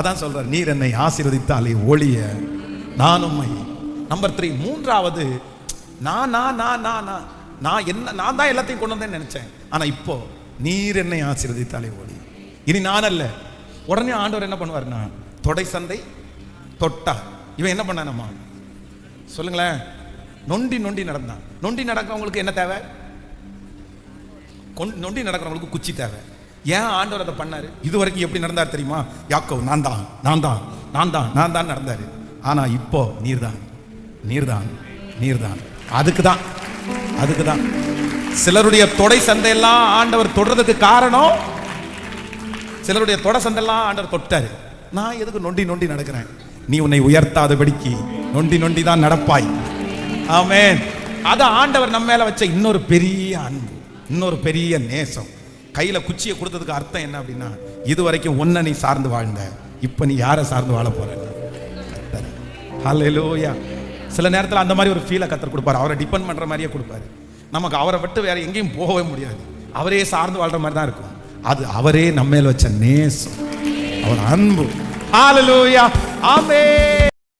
அதான் சொல்றார் நீர் என்னை ஆசீர்வதித்தாலே ஒளிய நான் உண்மை நம்பர் த்ரீ மூன்றாவது நான் நான் நான் நான் நான் நான் என்ன நான் தான் எல்லாத்தையும் கொண்டு வந்தேன்னு நினைச்சேன். ஆனா இப்போ நீர் என்னை ஆசீர்வதித்தாலே ஒளி. இனி நான் அல்ல. உடனே ஆண்டவர் என்ன பண்ணுவார்னா தொடை சந்தை தொட்டா. இவன் என்ன பண்ணானம்மா? சொல்லுங்களேன். நொண்டி நொண்டி நடந்தான். நொண்டி நடக்கிறவங்களுக்கு என்ன தேவை? நொண்டி நடக்கிறவங்களுக்கு குச்சி தேவை. ஏன் ஆண்டவர் அதை பண்ணாரு? இது வரைக்கும் எப்படி நடந்தார் தெரியுமா? யாக்கோ நான் தான் நான் தான் நான் தான் நான் தான் நடந்தாரு. ஆனா இப்போ நீர்தான் நீர்தான் நீர்தான் அதுக்கு தான் அதுக்கு தான். சிலருடைய தொடை சந்தையெல்லாம் ஆண்டவர் தொடுறதுக்கு காரணம் சிலருடைய தொடை சந்தையெல்லாம் ஆண்டவர் தொட்டார். நான் எதுக்கு நொண்டி நொண்டி நடக்கிறேன்? நீ உன்னை உயர்த்தாதபடிக்கு நொண்டி நொண்டி தான் நடப்பாய். ஆமே அது ஆண்டவர் நம்ம மேல வச்ச இன்னொரு பெரிய அன்பு இன்னொரு பெரிய நேசம். கையில குச்சியை கொடுத்ததுக்கு அர்த்தம் என்ன அப்படின்னா இது வரைக்கும் உன்னை நீ சார்ந்து வாழ்ந்த இப்ப நீ யாரை சார்ந்து வாழ போற? ஹலோயா சில நேரத்தில் அந்த மாதிரி ஒரு ஃபீலை கத்தர் கொடுப்பாரு. அவரை டிபெண்ட் பண்ணுற மாதிரியே கொடுப்பாரு. நமக்கு அவரை விட்டு வேற எங்கேயும் போகவே முடியாது. அவரே சார்ந்து வாழ்ற மாதிரி தான் இருக்கும். அது அவரே நம்ம வச்ச நேசம். அவர் அன்பு. ஹalleluya. ஆமென்.